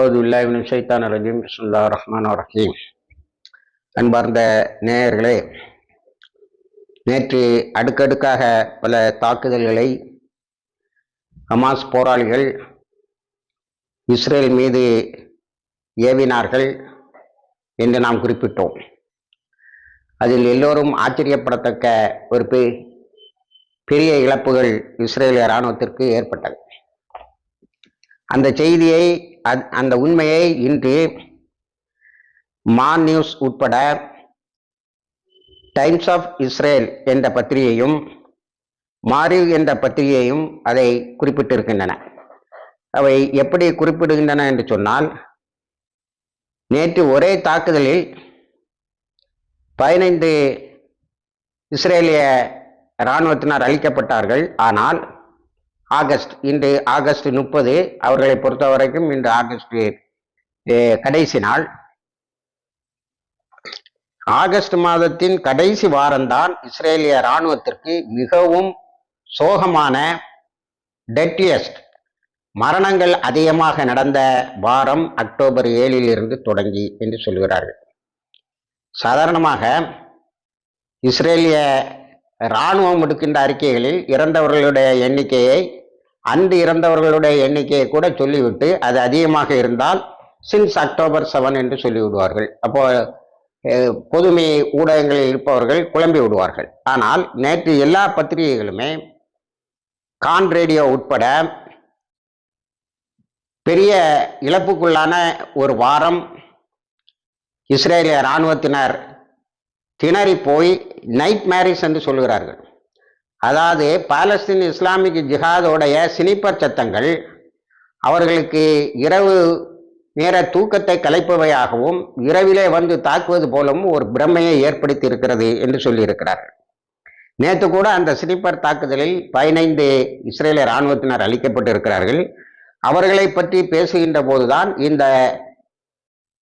அவுதுல்லாஹிமின் சைத்தான் ரஜீம் பிஸ்மில்லா ரஹ்மான் ரஹீம் அன்பார்ந்த நேயர்களே நேற்று அடுக்கடுக்காக பல தாக்குதல்களை ஹமாஸ் போராளிகள் இஸ்ரேல் மீது ஏவினார்கள் என்று நாம் குறிப்பிட்டோம். அதில் எல்லோரும் ஆச்சரியப்படத்தக்க ஒரு பெரிய இழப்புகள் இஸ்ரேலிய இராணுவத்திற்கு ஏற்பட்டது. அந்த செய்தியை அந்த உண்மையை இன்று மான் நியூஸ் உட்பட டைம்ஸ் ஆஃப் இஸ்ரேல் என்ற பத்திரிகையும் மாரிவ் என்ற பத்திரிகையும் அதை குறிப்பிட்டிருக்கின்றன. அவை எப்படி குறிப்பிடுகின்றன என்று சொன்னால் நேற்று ஒரே தாக்குதலில் பதினைந்து இஸ்ரேலிய இராணுவத்தினர் அழிக்கப்பட்டார்கள். ஆனால் ஆகஸ்ட் இன்று ஆகஸ்ட் முப்பது அவர்களை பொறுத்த வரைக்கும் இன்று ஆகஸ்ட் கடைசி நாள். ஆகஸ்ட் மாதத்தின் கடைசி வாரம்தான் இஸ்ரேலிய இராணுவத்திற்கு மிகவும் சோகமான டெட்டியஸ்ட் மரணங்கள் அதிகமாக நடந்த வாரம் அக்டோபர் ஏழில் இருந்து தொடங்கி என்று சொல்கிறார்கள். சாதாரணமாக இஸ்ரேலிய இராணுவம் விடுக்கின்ற அறிக்கைகளில் இறந்தவர்களுடைய எண்ணிக்கையை அன்று இறந்தவர்களுடைய எண்ணிக்கையை கூட சொல்லிவிட்டு அது அதிகமாக இருந்தால் சின்ஸ் அக்டோபர் செவன் என்று சொல்லிவிடுவார்கள். அப்போ பொதுமை ஊடகங்களில் இருப்பவர்கள் குழம்பி விடுவார்கள். ஆனால் நேற்று எல்லா பத்திரிகைகளுமே கான் ரேடியோ உட்பட பெரிய இழப்புக்குள்ளான ஒரு வாரம் இஸ்ரேலிய இராணுவத்தினர் திணறி போய் நைட் மேரேஜ் என்று சொல்கிறார்கள். அதாவது பாலஸ்தீன் இஸ்லாமிக் ஜிஹாதோடைய சினிப்பர் சத்தங்கள் அவர்களுக்கு இரவு நேர தூக்கத்தை கலைப்பவையாகவும் இரவிலே வந்து தாக்குவது போலவும் ஒரு பிரமையை ஏற்படுத்தி இருக்கிறது என்று சொல்லியிருக்கிறார்கள். நேற்று கூட அந்த ஸ்லீப்பர் தாக்குதலில் பதினைந்து இஸ்ரேலிய இராணுவத்தினர் அளிக்கப்பட்டிருக்கிறார்கள் அவர்களை பற்றி பேசுகின்ற போதுதான் இந்த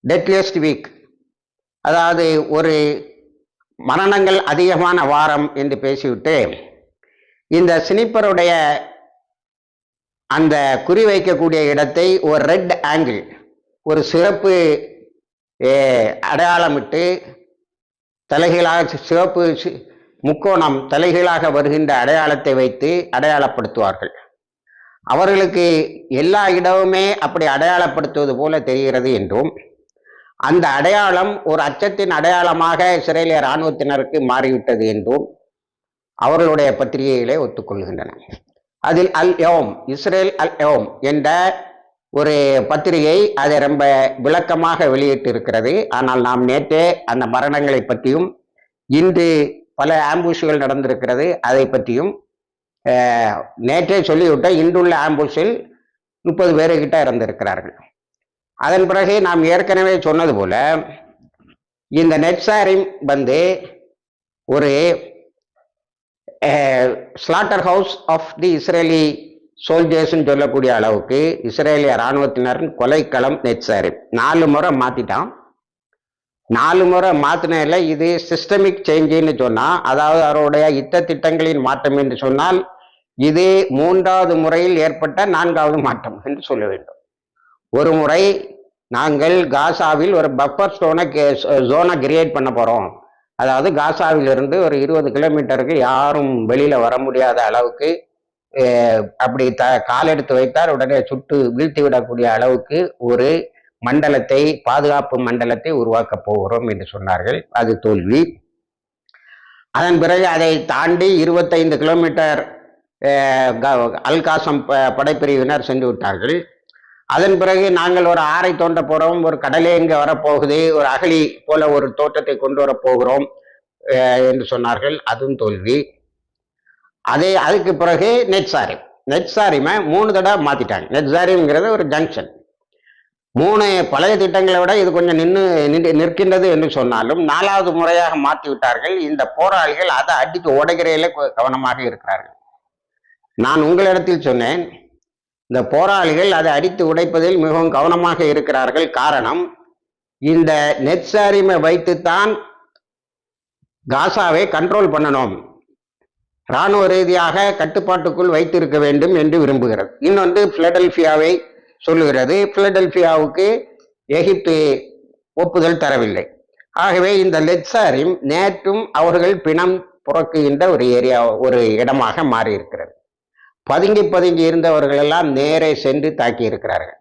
டெட்லியஸ்ட் வீக் அதாவது ஒரு மரணங்கள் அதிகமான வாரம் என்று பேசிவிட்டு இந்த ஸ்னிப்பருடைய அந்த குறிவைக்கக்கூடிய இடத்தை ஒரு ரெட் ஆங்கிள் ஒரு சிறப்பு அடையாளமிட்டு தலைகீழாக சிவப்பு முக்கோணம் தலைகீழாக வருகின்ற அடையாளத்தை வைத்து அடையாளப்படுத்துவார்கள். அவர்களுக்கு எல்லா இடமுமே அப்படி அடையாளப்படுத்துவது போல தெரிகிறது என்றும் அந்த அடையாளம் ஒரு அச்சத்தின் அடையாளமாக இஸ்ரேலிய இராணுவத்தினருக்கு மாறிவிட்டது என்றும் அவர்களுடைய பத்திரிகைகளே ஒத்துக்கொள்கின்றன. அதில் அல் யோம் இஸ்ரேல் அல் யோம் என்ற ஒரு பத்திரிகை அதை ரொம்ப விளக்கமாக வெளியிட்டு இருக்கிறது ஆனால் நாம் நேற்றே அந்த மரணங்களை பற்றியும் இன்று பல ஆம்புஷுகள் நடந்திருக்கிறது அதை பற்றியும் நேற்றே சொல்லிவிட்ட இன்றுள்ள ஆம்புஷில் முப்பது பேருக்கிட்ட இறந்திருக்கிறார்கள். அதன் பிறகு நாம் ஏற்கனவே சொன்னது போல இந்த நெட்சாரிம் வந்து ஒரு slaughter house of the Israeli சோல்ஜர்ஸ்ன்னு சொல்லக்கூடிய அளவுக்கு இஸ்ரேலிய இராணுவத்தினரின் கொலைக்களம் நெட்சாரிம் நாலு முறை மாத்திட்டான். நாலு முறை மாத்தினதில் இது சிஸ்டமிக் சேஞ்சுன்னு சொன்னால் அதாவது அவருடைய யுத்த திட்டங்களின் மாற்றம் என்று சொன்னால் இது மூன்றாவது முறையில் ஏற்பட்ட நான்காவது மாற்றம் என்று சொல்ல வேண்டும். ஒரு முறை நாங்கள் காசாவில் ஒரு பஃபர் ஸ்டோனை ஜோனை கிரியேட் பண்ண போகிறோம் அதாவது காசாவிலிருந்து ஒரு இருபது கிலோமீட்டருக்கு யாரும் வெளியில் வர முடியாத அளவுக்கு அப்படி த கால் எடுத்து வைத்தால் உடனே சுட்டு வீழ்த்தி விடக்கூடிய அளவுக்கு ஒரு மண்டலத்தை பாதுகாப்பு மண்டலத்தை உருவாக்க போகிறோம் என்று சொன்னார்கள். அது தோல்வி. அதன் பிறகு அதை தாண்டி இருபத்தைந்து கிலோமீட்டர் அல்காசம் ப- படைப்பிரிவினர் சென்று விட்டார்கள். அதன் பிறகு நாங்கள் ஒரு ஆறை தோண்ட போறோம். ஒரு கடலே இங்க வரப்போகுது. ஒரு அகழி போல ஒரு தோட்டத்தை கொண்டு வர போகிறோம் என்று சொன்னார்கள். அதுவும் தோல்வி. அதே அதுக்கு பிறகு நெட்சாரி நெட்சாரிமை மூணு தடவை மாத்திட்டாங்க. நெட்சாரிங்கிறது ஒரு ஜங்ஷன் மூணு பழைய திட்டங்களை விட இது கொஞ்சம் நின்று நின்று நிற்கின்றது என்று சொன்னாலும் நாலாவது முறையாக மாற்றி விட்டார்கள். இந்த போராளிகள் அதை அடித்து உடைகிறையில கவனமாக இருக்கிறார்கள். நான் உங்களிடத்தில் சொன்னேன் இந்த போராளிகள் அதை அடித்து உடைப்பதில் மிகவும் கவனமாக இருக்கிறார்கள். காரணம் இந்த நெட்சாரிமை வைத்துத்தான் காசாவை கண்ட்ரோல் பண்ணணும். இராணுவ ரீதியாக கட்டுப்பாட்டுக்குள் வைத்திருக்க வேண்டும் என்று விரும்புகிறது. இன்னொன்று பிலடெல்பியாவை சொல்லுகிறது. பிலடெல்பியாவுக்கு எகிப்து ஒப்புதல் தரவில்லை. ஆகவே இந்த லெட்சாரிம் நேற்றும் அவர்கள் பிணம் புறக்குகின்ற ஒரு ஏரியா ஒரு இடமாக மாறியிருக்கிறது. பதுங்கி பதுங்கி இருந்தவர்கள் எல்லாம் நேரே சென்று தாக்கி இருக்கிறார்கள்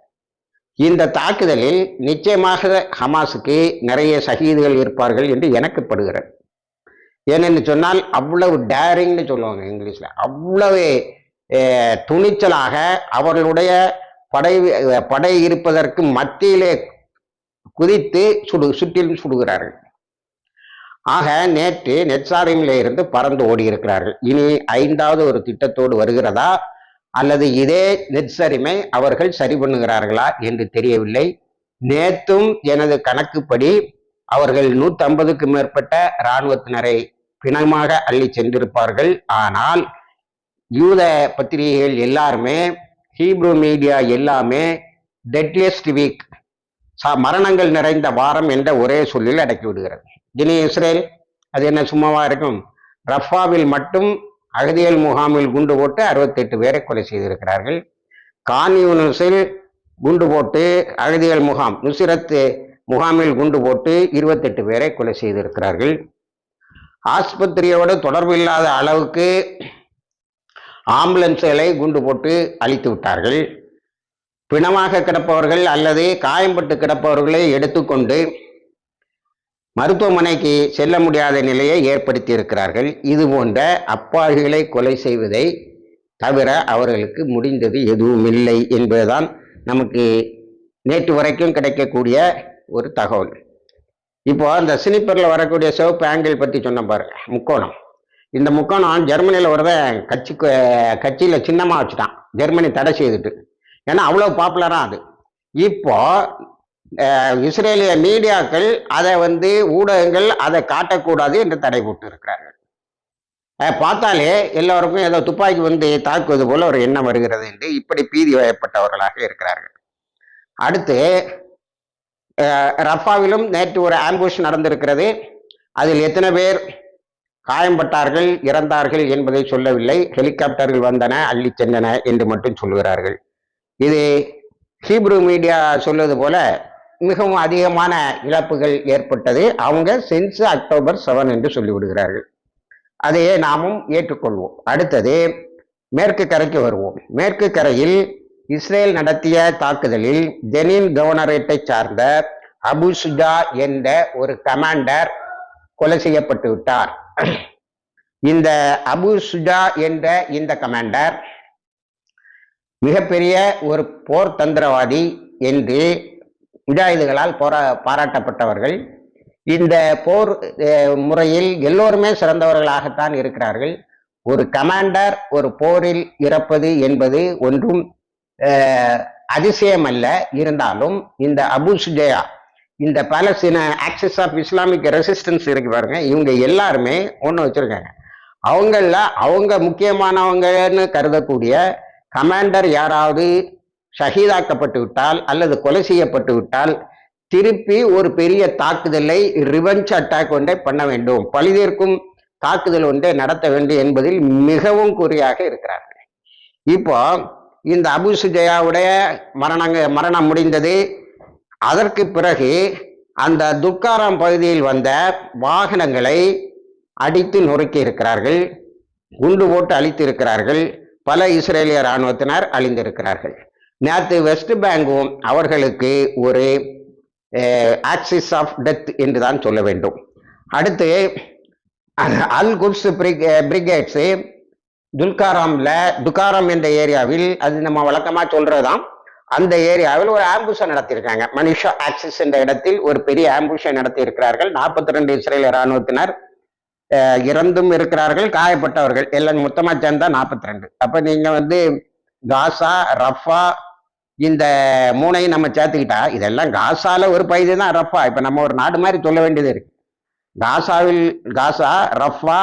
இந்த தாக்குதலில் நிச்சயமாக ஹமாஸுக்கு நிறைய சகிதுகள் இருப்பார்கள் என்று எனக்கு படுகிறது. ஏனென்று சொன்னால் அவ்வளவு டேரிங்னு சொல்லுவாங்க இங்கிலீஷில். அவ்வளவு துணிச்சலாக அவர்களுடைய படை படை இருப்பதற்கு மத்தியிலே குதித்து சுடு சுற்றிலும் சுடுகிறார்கள். ஆக நேற்று நெட்சாரிமில் இருந்து பறந்து ஓடி இருக்கிறார்கள் இனி ஐந்தாவது ஒரு திட்டத்தோடு வருகிறதா? அல்லது இதே நெட்சரிமை அவர்கள் சரி பண்ணுகிறார்களா என்று தெரியவில்லை. நேற்றும் எனது கணக்குப்படி அவர்கள் நூத்தி மேற்பட்ட இராணுவத்தினரை பிணமாக அள்ளி சென்றிருப்பார்கள். ஆனால் யூத பத்திரிகைகள் எல்லாருமே ஹீப்ரூ மீடியா எல்லாமே டெட்லியஸ்ட் வீக் மரணங்கள் நிறைந்த வாரம் என்ற ஒரே சொல்லில் அடக்கி விடுகிறது. இனி இஸ்ரேல் அது என்ன சும்மாவா இருக்கும்? ரஃபாவில் மட்டும் அகதியல் முகாமில் குண்டு போட்டு அறுபத்தெட்டு பேரை கொலை செய்திருக்கிறார்கள். கான் யூனிஸில் குண்டு போட்டு அகதியல் முகாம் நுசிரத் முகாமில் குண்டு போட்டு இருபத்தெட்டு பேரை கொலை செய்திருக்கிறார்கள். ஆஸ்பத்திரியோடு தொடர்பு இல்லாத அளவுக்கு ஆம்புலன்ஸ்களை குண்டு போட்டு அழித்து விட்டார்கள். பிணமாக கிடப்பவர்கள் அல்லது காயம்பட்டு கிடப்பவர்களை எடுத்துக்கொண்டு மருத்துவமனைக்கு செல்ல முடியாத நிலையை ஏற்படுத்தி இருக்கிறார்கள் இது போன்ற அப்பாவிகளை கொலை செய்வதை தவிர அவர்களுக்கு முடிந்தது எதுவும் இல்லை என்பதுதான் நமக்கு நேற்று வரைக்கும் கிடைக்கக்கூடிய ஒரு தகவல். இப்போ அந்த சினிப்பரில் வரக்கூடிய சிவப்பு ஆங்கிள் பற்றி சொன்ன பாருங்க முக்கோணம். இந்த முக்கோணம் ஜெர்மனியில் வரத கட்சி கட்சியில் சின்னமாக வச்சுட்டான். ஜெர்மனி தடை செய்துட்டு. ஏன்னா அவ்வளோ பாப்புலராக அது. இப்போ இஸ்ரேலிய மீடியாக்கள் அதை வந்து ஊடகங்கள் அதை காட்டக்கூடாது என்று தடை போட்டு இருக்கிறார்கள் பார்த்தாலே எல்லோருக்கும் ஏதோ துப்பாக்கி வந்து தாக்குவது போல ஒரு எண்ணம் வருகிறது என்று இப்படி பீதி வயப்பட்டவர்களாக இருக்கிறார்கள். அடுத்து ரஃபாவிலும் நேற்று ஒரு ஆம்புஷ் நடந்திருக்கிறது. அதில் எத்தனை பேர் காயம்பட்டார்கள் இறந்தார்கள் என்பதை சொல்லவில்லை. ஹெலிகாப்டர்கள் வந்தன அள்ளி சென்றன என்று மட்டும் சொல்கிறார்கள் இது ஹீப்ரு மீடியா சொல்வது போல மிகவும் அதிகமான இழப்புகள் ஏற்பட்டது. அவங்க சென்ஸ் அக்டோபர் செவன் என்று சொல்லிவிடுகிறார்கள். அதையே நாமும் ஏற்றுக்கொள்வோம். அடுத்தது மேற்கு கரைக்கு வருவோம். மேற்கு கரையில் இஸ்ரேல் நடத்திய தாக்குதலில் ஜெனின் கவர்னரேட்டை சார்ந்த அபு சுஜா என்ற ஒரு கமாண்டர் கொலை செய்யப்பட்டு விட்டார். இந்த அபு சுஜா என்ற இந்த கமாண்டர் மிகப்பெரிய ஒரு போர் தந்திரவாதி என்று முஜாஹிதுகளால் போரா பாராட்டப்பட்டவர்கள். இந்த போர் முறையில் எல்லோருமே சிறந்தவர்களாகத்தான் இருக்கிறார்கள். ஒரு கமாண்டர் ஒரு போரில் இறப்பது என்பது ஒன்றும் அதிசயம் அல்ல இருந்தாலும் இந்த அபு சுஜயா இந்த பாலஸ்தீன ஆக்சிஸ் ஆஃப் இஸ்லாமிக் ரெசிஸ்டன்ஸ் இருக்கு பாருங்க இவங்க எல்லாருமே ஒன்று வச்சிருக்காங்க. அவங்கள அவங்க முக்கியமானவங்கன்னு கருதக்கூடிய கமாண்டர் யாராவது ஷஹீதாக்கப்பட்டு விட்டால் அல்லது கொலை செய்யப்பட்டு விட்டால் திருப்பி ஒரு பெரிய தாக்குதலை ரிவெஞ்ச் அட்டாக் ஒன்றை பண்ண வேண்டும். பழிதீர்க்கும் தாக்குதல் ஒன்றை நடத்த வேண்டும் என்பதில் மிகவும் குறியாக இருக்கிறார்கள். இப்போ இந்த அபு சுஜயாவுடைய மரணங்க மரணம் முடிந்தது. அதற்கு பிறகு அந்த துக்காராம் பகுதியில் வந்த வாகனங்களை அடித்து நொறுக்கி இருக்கிறார்கள் குண்டு போட்டு அழித்து இருக்கிறார்கள் பல இஸ்ரேலிய இராணுவத்தினர் அழிந்திருக்கிறார்கள். நேற்று வெஸ்ட் பேங்கும் அவர்களுக்கு ஒரு ஆக்சிஸ் ஆஃப் டெத் என்று தான் சொல்ல வேண்டும். அடுத்து அல் குட்ஸ் பிரிகேட்ஸு துல்காராம்ல துக்காராம் என்ற ஏரியாவில் அது நம்ம வழக்கமாக சொல்றதுதான் அந்த ஏரியாவில் ஒரு ஆம்புஷை நடத்தியிருக்காங்க. மனிஷா ஆக்சிஸ் என்ற இடத்தில் ஒரு பெரிய ஆம்புஷை நடத்தி இருக்கிறார்கள் நாற்பத்தி ரெண்டு இஸ்ரேல் இராணுவத்தினர் இறந்தும் இருக்கிறார்கள் காயப்பட்டவர்கள். எல்லாம் மொத்தமாக சேர்ந்தா நாற்பத்தி ரெண்டு அப்போ நீங்கள் வந்து காசா ரஃபா இந்த மூணையும் நம்ம சேர்த்துக்கிட்டா இதெல்லாம் காசால ஒரு பகுதி தான் ரஃபா. இப்போ நம்ம ஒரு நாடு மாதிரி சொல்ல வேண்டியது இருக்கு. காசாவில் காசா ரஃபா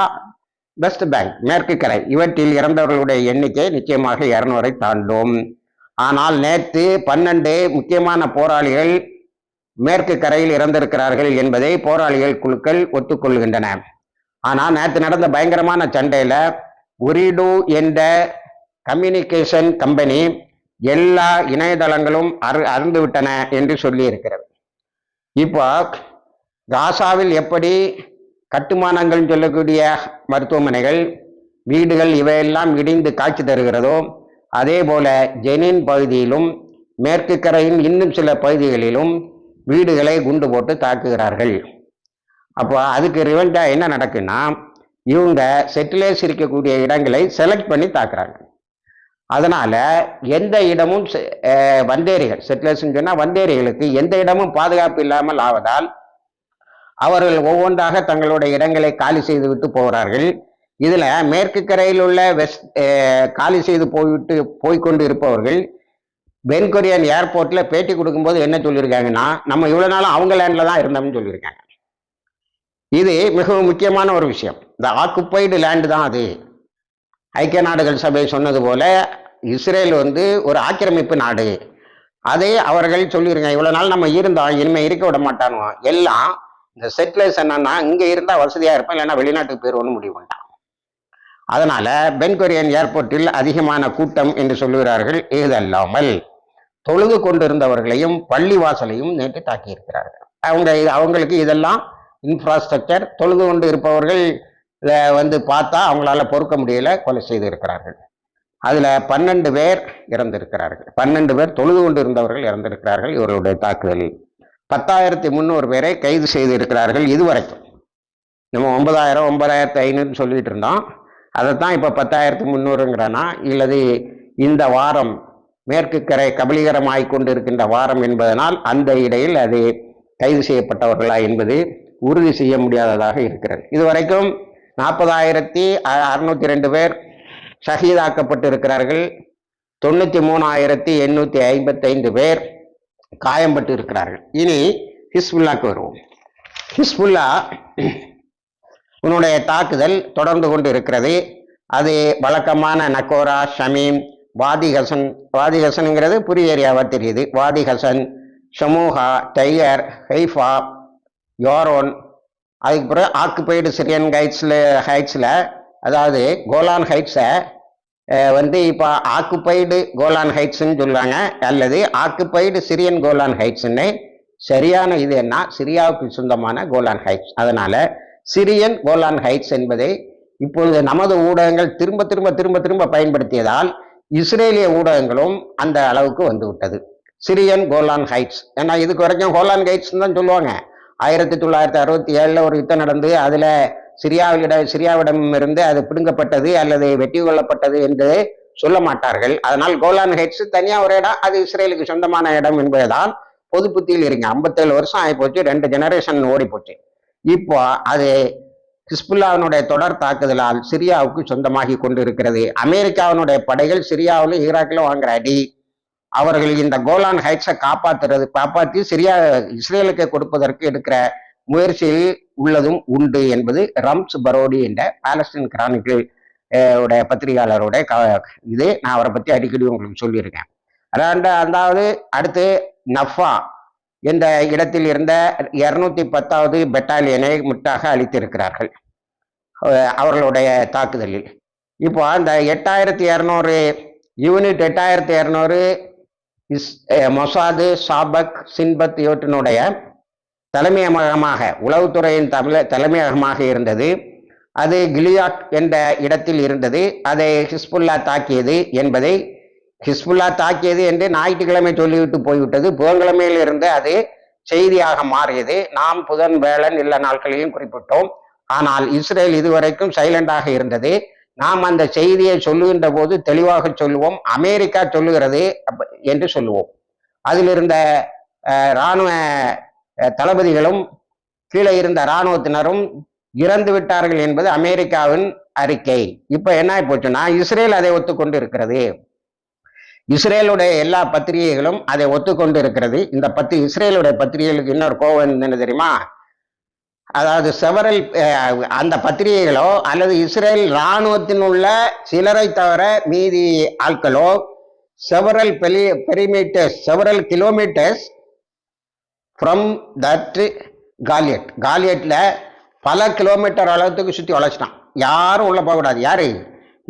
வெஸ்ட் பேங்க் மேற்கு கரை இவற்றில் இறந்தவர்களுடைய எண்ணிக்கை நிச்சயமாக இரநூறை தாண்டும். ஆனால் நேற்று பன்னெண்டு முக்கியமான போராளிகள் மேற்கு கரையில் இறந்திருக்கிறார்கள் என்பதை போராளிகள் குழுக்கள் ஒத்துக்கொள்கின்றன. ஆனால் நேற்று நடந்த பயங்கரமான சண்டையில் உரிடு என்ற கம்யூனிகேஷன் கம்பெனி எல்லா இணையதளங்களும் அரு அருந்து விட்டன என்று சொல்லி இருக்கிறது இப்போ காசாவில் எப்படி கட்டுமானங்கள் சொல்லக்கூடிய மருத்துவமனைகள் வீடுகள் இவையெல்லாம் இடிந்து காட்சி தருகிறதோ அதே போல ஜெனின் பகுதியிலும் மேற்கு கரையின் இன்னும் சில பகுதிகளிலும் வீடுகளை குண்டு போட்டு தாக்குகிறார்கள். அப்போ அதுக்கு ரிவெண்டா என்ன நடக்குன்னா இவங்க செட்டிலேஸ் இருக்கக்கூடிய இடங்களை செலக்ட் பண்ணி தாக்குறாங்க. அதனால் எந்த இடமும் செ- வந்தேரிகள் செட்டிலேஷன் சொன்னால் வந்தேரிகளுக்கு எந்த இடமும் பாதுகாப்பு இல்லாமல் ஆவதால் அவர்கள் ஒவ்வொன்றாக தங்களுடைய இடங்களை காலி செய்து விட்டு போகிறார்கள். இதில் மேற்கு கரையில் உள்ள வெஸ்ட் காலி செய்து போய்விட்டு போய்க்கொண்டு இருப்பவர்கள் வென்கொரியன் ஏர்போர்ட்டில் பேட்டி கொடுக்கும்போது என்ன சொல்லியிருக்காங்கன்னா நம்ம இவ்வளோ நாளும் அவங்க லேண்டில் தான் இருந்தோம்னு சொல்லியிருக்காங்க. இது மிகவும் முக்கியமான ஒரு விஷயம். இந்த ஆக்குப்பைடு லேண்டு தான் அது. ஐக்கிய நாடுகள் சபை சொன்னது போல இஸ்ரேல் வந்து ஒரு ஆக்கிரமிப்பு நாடு. அதை அவர்கள் சொல்லிடுங்க இவ்வளோ நாள் நம்ம இருந்தோம் இனிமேல் இருக்க விட மாட்டானோ எல்லாம் இந்த செட்டிலர்ஸ் என்னன்னா இங்கே இருந்தால் வசதியாக இருப்போம் இல்லைன்னா வெளிநாட்டுக்கு போயிருவோம்னு முடிவு பண்ணிட்டான் அதனால பென்கொரியன் ஏர்போர்ட்டில் அதிகமான கூட்டம் என்று சொல்லுகிறார்கள். இதல்லாமல் தொழுது கொண்டிருந்தவர்களையும் பள்ளி வாசலையும் நேற்று தாக்கியிருக்கிறார்கள். அவங்க இது- அவங்களுக்கு இதெல்லாம் இன்ஃப்ராஸ்ட்ரக்சர் தொழுது கொண்டு இருப்பவர்கள் வந்து பார்த்தா அவங்களால பொறுக்க முடியல கொலை செய்து இருக்கிறார்கள் அதில் பன்னெண்டு பேர் இறந்திருக்கிறார்கள். பன்னெண்டு பேர் தொழுது கொண்டு இருந்தவர்கள் இறந்திருக்கிறார்கள் இவர்களுடைய தாக்குதலில். பத்தாயிரத்தி முந்நூறு பேரை கைது செய்து இருக்கிறார்கள் இதுவரைக்கும். நம்ம ஒன்பதாயிரம் ஒன்பதாயிரத்தி ஐநூறுன்னு சொல்லிட்டு இருந்தோம். அதைத்தான் இப்போ பத்தாயிரத்தி முந்நூறுங்கிறானா இல்லது இந்த வாரம் மேற்கு கரை கபலீகரமாகிக் கொண்டிருக்கின்ற வாரம் என்பதனால் அந்த இடையில் அது கைது செய்யப்பட்டவர்களா என்பது உறுதி செய்ய முடியாததாக இருக்கிறது. இதுவரைக்கும் நாற்பதாயிரத்தி அறுநூத்தி ரெண்டு பேர் ஷஹீதாக்கப்பட்டு இருக்கிறார்கள் தொண்ணூற்றி மூணாயிரத்தி எண்ணூற்றி ஐம்பத்தைந்து பேர் காயம்பட்டு இருக்கிறார்கள் இனி ஹிஸ்புல்லாக்கு வருவோம். ஹிஸ்புல்லா உன்னுடைய தாக்குதல் தொடர்ந்து கொண்டு இருக்கிறது அது வழக்கமான நக்கோரா ஷமீம் வாதி ஹசன் வாதி ஹசனுங்கிறது புரிய ஏரியாவாக தெரியுது. வாதி ஹசன் ஷமூஹா டையர் ஹைஃபா யோரோன் அதுக்கு பிறகு ஆக்குபைடு சிரியன் ஹைட்ஸில் ஹைட்ஸில் அதாவது கோலான் ஹைட்ஸை வந்து இப்போ ஆக்குபைடு கோலான் ஹைட்ஸ்ன்னு சொல்லுவாங்க. அல்லது ஆக்குபைடு சிரியன் கோலான் ஹைட்ஸ்ன்னு சரியான இது என்ன? சிரியாவுக்கு சொந்தமான கோலான் ஹைட்ஸ் அதனால் சிரியன் கோலான் ஹைட்ஸ் என்பதை இப்பொழுது நமது ஊடகங்கள் திரும்ப திரும்ப திரும்ப திரும்ப பயன்படுத்தியதால் இஸ்ரேலிய ஊடகங்களும் அந்த அளவுக்கு வந்துவிட்டது. சிரியன் கோலான் ஹைட்ஸ் ஏன்னா இதுக்கு வரைக்கும் கோலான் ஹைட்ஸ் தான் சொல்லுவாங்க. ஆயிரத்தி தொள்ளாயிரத்தி அறுபத்தி ஏழில் ஒரு யுத்தம் நடந்து அதில் சிரியாவிட சிரியாவிடம் இருந்து அது பிடுங்கப்பட்டது அல்லது வெட்டி கொள்ளப்பட்டது என்று சொல்ல மாட்டார்கள். அதனால் கோலான் ஹெட்ஸ் தனியாக ஒரு இடம் அது இஸ்ரேலுக்கு சொந்தமான இடம் என்பதுதான் பொது புத்தியில் இருங்க ஐம்பத்தேழு வருஷம் ஆகிப்போச்சு ரெண்டு ஜெனரேஷன் ஓடி போச்சு இப்போ அது ஹிஸ்புல்லாவினுடைய தொடர் தாக்குதலால் சிரியாவுக்கு சொந்தமாகி கொண்டிருக்கிறது. அமெரிக்காவினுடைய படைகள் சிரியாவிலும் ஈராக்கிலும் வாங்குற அடி. அவர்கள் இந்த கோலான் ஹைட்ஸை காப்பாத்துறது காப்பாற்றி சிரியா இஸ்ரேலுக்கு கொடுப்பதற்கு எடுக்கிற முயற்சியில் உள்ளதும் உண்டு என்பது ரம்ஸ் பரோடி என்ற பாலஸ்தீன் கிரானிக்கல் உடைய பத்திரிகையாளருடைய க இது. நான் அவரை பற்றி அடிக்கடி உங்களுக்கு சொல்லியிருக்கேன். அதாண்ட அதாவது அடுத்து நஃபா என்ற இடத்தில் இருந்த இரநூத்தி பத்தாவது பெட்டாலியனை முட்டாக அளித்திருக்கிறார்கள் அவர்களுடைய தாக்குதலில். இப்போ அந்த எட்டாயிரத்தி இரநூறு யூனிட் எட்டாயிரத்தி இரநூறு இஸ் மொசாது சாபக் சின்பத் இவற்றினுடைய தலைமையகமாக உளவுத்துறையின் தமிழ தலைமையகமாக இருந்தது. அது கிலியாட் என்ற இடத்தில் இருந்தது. அதை ஹிஸ்புல்லா தாக்கியது என்பதை ஹிஸ்புல்லா தாக்கியது என்று ஞாயிற்றுக்கிழமை சொல்லிவிட்டு போய்விட்டது. புதன்கிழமையில் இருந்து அது செய்தியாக மாறியது. நாம் புதன் வேளன் இல்ல நாட்களையும் குறிப்பிட்டோம். ஆனால் இஸ்ரேல் இதுவரைக்கும் சைலண்டாக இருந்தது. நாம் அந்த செய்தியை சொல்லுகின்ற போது தெளிவாக சொல்லுவோம் அமெரிக்கா சொல்லுகிறது என்று சொல்லுவோம். அதில் இருந்த அஹ், இராணுவ தளபதிகளும் கீழே இருந்த இராணுவத்தினரும் இறந்து விட்டார்கள் என்பது அமெரிக்காவின் அறிக்கை. இப்ப என்ன ஆகி போச்சுன்னா இஸ்ரேல் அதை ஒத்துக்கொண்டு இருக்கிறது இஸ்ரேலுடைய எல்லா பத்திரிகைகளும் அதை ஒத்துக்கொண்டு இருக்கிறது இந்த பத்து இஸ்ரேலுடைய பத்திரிகைகளுக்கு இன்னொரு கோவம் என்ன தெரியுமா? அதாவது செவரல் அந்த பத்திரிகைகளோ அல்லது இஸ்ரேல் இராணுவத்தின் உள்ள சிலரை தவிர மீதி ஆட்களோ செவரல் பெரிய perimeters several kilometres from that காலியட் காலியட்டில் பல கிலோமீட்டர் அளவுக்கு சுற்றி உழைச்சிட்டான். யாரும் உள்ளே போகக்கூடாது யார்?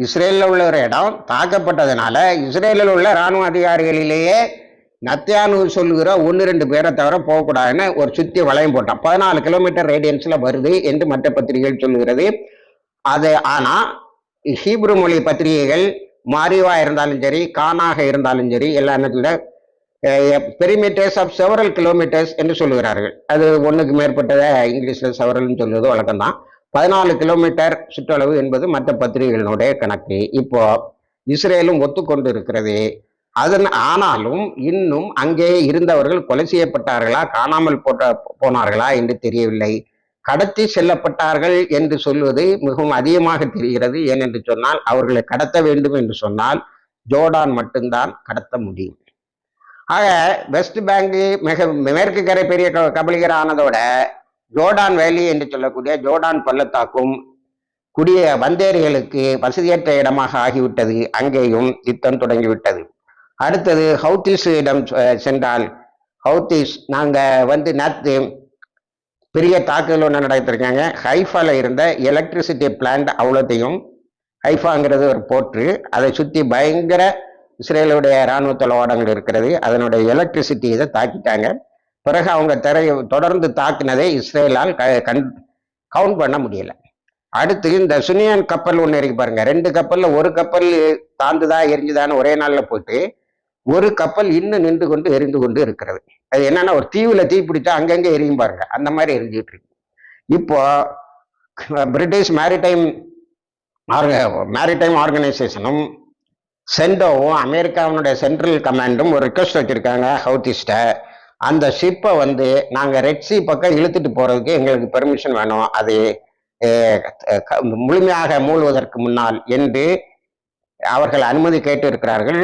இஸ்ரேலில் உள்ள ஒரு இடம். தாக்கப்பட்டதுனால இஸ்ரேலில் உள்ள இராணுவ அதிகாரிகளிலேயே நத்தியானு சொல்லுகிற ஒன்று ரெண்டு பேரை தவிர போகக்கூடாதுன்னு ஒரு சுற்றி வளையம் போட்டான். பதினாலு கிலோமீட்டர் ரேடியன்ஸில் வருது என்று மற்ற பத்திரிகைகள் சொல்லுகிறது. அது ஆனால் ஹீப்ரு மொழி பத்திரிகைகள் மாரிவா இருந்தாலும் சரி கானாக இருந்தாலும் சரி எல்லா இடத்துல பெரிமீட்டர்ஸ் ஆஃப் செவரல் கிலோமீட்டர்ஸ் என்று சொல்லுகிறார்கள். அது ஒன்றுக்கு மேற்பட்டதை இங்கிலீஷில் செவரல்னு சொல்வது வழக்கம்தான். பதினாலு கிலோமீட்டர் சுற்றளவு என்பது மற்ற பத்திரிகைகளினுடைய கணக்கு. இப்போ இஸ்ரேலும் ஒத்துக்கொண்டு இருக்கிறது. அதன் ஆனாலும் இன்னும் அங்கே இருந்தவர்கள் கொலை செய்யப்பட்டார்களா? காணாமல் போட்ட போனார்களா என்று தெரியவில்லை. கடத்தி செல்லப்பட்டார்கள் என்று சொல்வது மிகவும் அதிகமாக தெரிகிறது. ஏனென்று சொன்னால் அவர்களை கடத்த வேண்டும் என்று சொன்னால் ஜோர்டான் மட்டும்தான் கடத்த முடியும். ஆக வெஸ்ட் பேங்கு மிக மேற்கு கரை பெரிய கபலிகர் ஆனதோட ஜோர்டான் வேலி என்று சொல்லக்கூடிய ஜோர்டான் பள்ளத்தாக்கும் குடிய வந்தேரிகளுக்கு வசதியற்ற இடமாக ஆகிவிட்டது. அங்கேயும் யுத்தம் தொடங்கிவிட்டது. அடுத்தது ஹவுத்திஸிடம் சென்றால் ஹவுத்திஸ் நாங்கள் வந்து நேற்று பெரிய தாக்குதல் ஒன்று நடத்திருக்காங்க. ஹைஃபாவில் இருந்த எலக்ட்ரிசிட்டி பிளான்ட் அவ்வளோத்தையும் ஹைஃபாங்கிறது ஒரு போற்று அதை சுற்றி பயங்கர இஸ்ரேலுடைய இராணுவ தளவாடங்கள் இருக்கிறது. அதனுடைய எலக்ட்ரிசிட்டி இதை தாக்கிட்டாங்க. பிறகு அவங்க திரையை தொடர்ந்து தாக்கினதை இஸ்ரேலால் கண் கவுண்ட் பண்ண முடியலை. அடுத்து இந்த சுனியான் கப்பல் ஒன்று இருக்கு பாருங்க. ரெண்டு கப்பலில் ஒரு கப்பல் தாந்துதா எரிஞ்சுதான்னு ஒரே நாளில் போட்டு ஒரு கப்பல் இன்னும் நின்று கொண்டு எரிந்து கொண்டு இருக்கிறது. அது என்னன்னா ஒரு தீவுல தீ பிடிச்சா அங்கங்கே எரியும் பாருங்க. அந்த மாதிரி எரிஞ்சிட்டு இருக்கு. இப்போ பிரிட்டிஷ் மேரிடைம் ஆர்க மேரிடைம் ஆர்கனைசேஷனும் சென்டோவும் அமெரிக்காவினுடைய சென்ட்ரல் கமாண்டும் ஒரு ரிக்வஸ்ட் வச்சிருக்காங்க ஹவுத்திஸ்ட. அந்த ஷிப்பை வந்து நாங்கள் ரெட்சி பக்கம் இழுத்துட்டு போறதுக்கு எங்களுக்கு பெர்மிஷன் வேணும். அது முழுமையாக மூழ்வதற்கு முன்னால் என்று அவர்கள் அனுமதி கேட்டு இருக்கிறார்கள்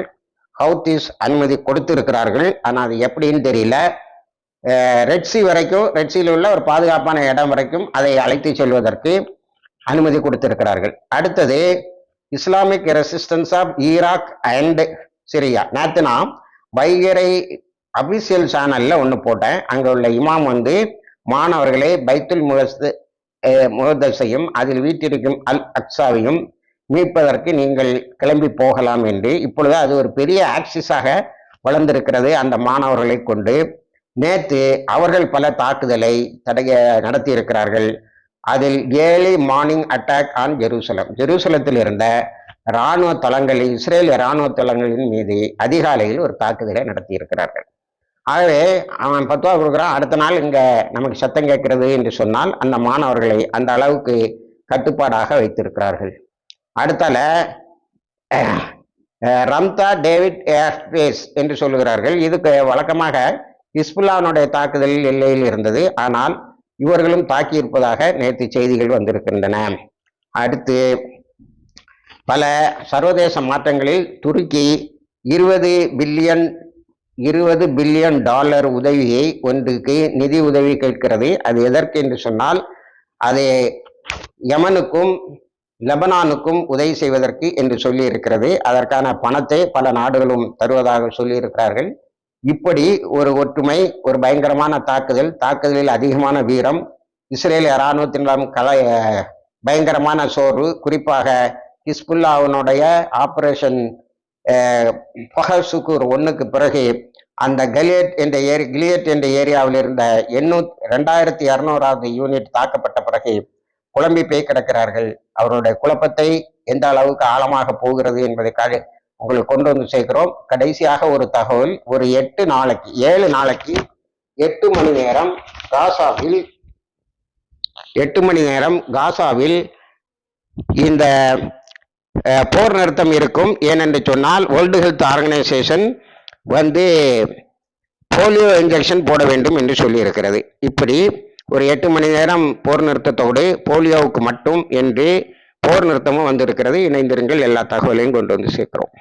ஹவுத்திஸ் அனுமதி கொடுத்திருக்கிறார்கள். ஆனால் அது எப்படின்னு தெரியல. ரெட்சி வரைக்கும் ரெட்சியில் உள்ள ஒரு பாதுகாப்பான இடம் வரைக்கும் அதை அழைத்து செல்வதற்கு அனுமதி கொடுத்திருக்கிறார்கள். அடுத்தது Islamic resistance of Iraq and Syria நேற்று நான் வைகரை அபிஷியல் சேனலில் ஒன்று போட்டேன். அங்கே உள்ள இமாம் வந்து மாணவர்களே பைத்துல் முகஸ்து முகதஸையும் அதில் வீட்டிருக்கும் அல் அக்ஸாவையும் மீட்பதற்கு நீங்கள் கிளம்பி போகலாம் என்று இப்பொழுது அது ஒரு பெரிய ஆக்சிஸாக வளர்ந்திருக்கிறது அந்த மாணவர்களை கொண்டு. நேற்று அவர்கள் பல தாக்குதலை தடைய நடத்தி இருக்கிறார்கள் அதில் early morning attack on Jerusalem. ஜெருசலத்தில் இருந்த இராணுவ தளங்களில் இஸ்ரேல் இராணுவ தளங்களின் மீது அதிகாலையில் ஒரு தாக்குதலை நடத்தி இருக்கிறார்கள் ஆகவே அவன் பத்துவா கொடுக்குறான் அடுத்த நாள் இங்கே நமக்கு சத்தம் கேட்கிறது என்று சொன்னால் அந்த மாணவர்களை அந்த அளவுக்கு கட்டுப்பாடாக வைத்திருக்கிறார்கள். அடுத்தால ரம்தா டேவிட் ஏர்ஸ்பேஸ் என்று சொல்லுகிறார்கள். இதுக்கு வழக்கமாக ஹிஸ்புல்லானுடைய தாக்குதல் எல்லையில் இருந்தது. ஆனால் இவர்களும் தாக்கியிருப்பதாக நேற்று செய்திகள் வந்திருக்கின்றன. அடுத்து பல சர்வதேச மாற்றங்களில் துருக்கி இருபது பில்லியன் இருபது பில்லியன் டாலர் உதவியை ஒன்றுக்கு நிதி உதவி கேட்கிறது. அது எதற்கு என்று சொன்னால் அது யமனுக்கும் லெபனானுக்கும் உதவி செய்வதற்கு என்று சொல்லி இருக்கிறது அதற்கான பணத்தை பல நாடுகளும் தருவதாக சொல்லியிருக்கிறார்கள். இப்படி ஒரு ஒற்றுமை ஒரு பயங்கரமான தாக்குதல் தாக்குதலில் அதிகமான வீரம் இஸ்ரேல் இராணுவத்தினம் கலைய பயங்கரமான சோர்வு குறிப்பாக ஹிஸ்புல்லாவினுடைய ஆபரேஷன் பஹசுக்கூர் ஒன்றுக்கு பிறகு அந்த கலியட் என்ற ஏரி கிலியட் என்ற ஏரியாவில் இருந்த எண்ணூத் ரெண்டாயிரத்தி இரநூறாவது யூனிட் தாக்கப்பட்ட பிறகு குழம்பி போய் கிடக்கிறார்கள். அவருடைய குழப்பத்தை எந்த அளவுக்கு ஆழமாக போகிறது என்பதைக்காக உங்களுக்கு கொண்டு வந்து சேர்க்கிறோம். கடைசியாக ஒரு தகவல் ஒரு எட்டு நாளைக்கு ஏழு நாளைக்கு எட்டு மணி நேரம் காசாவில் எட்டு மணி நேரம் காசாவில் இந்த போர் நிறுத்தம் இருக்கும். ஏனென்று சொன்னால் வேர்ல்டு ஹெல்த் ஆர்கனைசேஷன் வந்து போலியோ இன்ஜெக்ஷன் போட வேண்டும் என்று சொல்லியிருக்கிறது. இப்படி ஒரு எட்டு மணி நேரம் போர் நிறுத்தத்தோடு போலியோவுக்கு மட்டும் என்று போர் நிறுத்தமும் வந்திருக்கிறது. இணைந்திருங்கள். எல்லா தகவலையும் கொண்டு வந்து சேர்க்கிறோம்.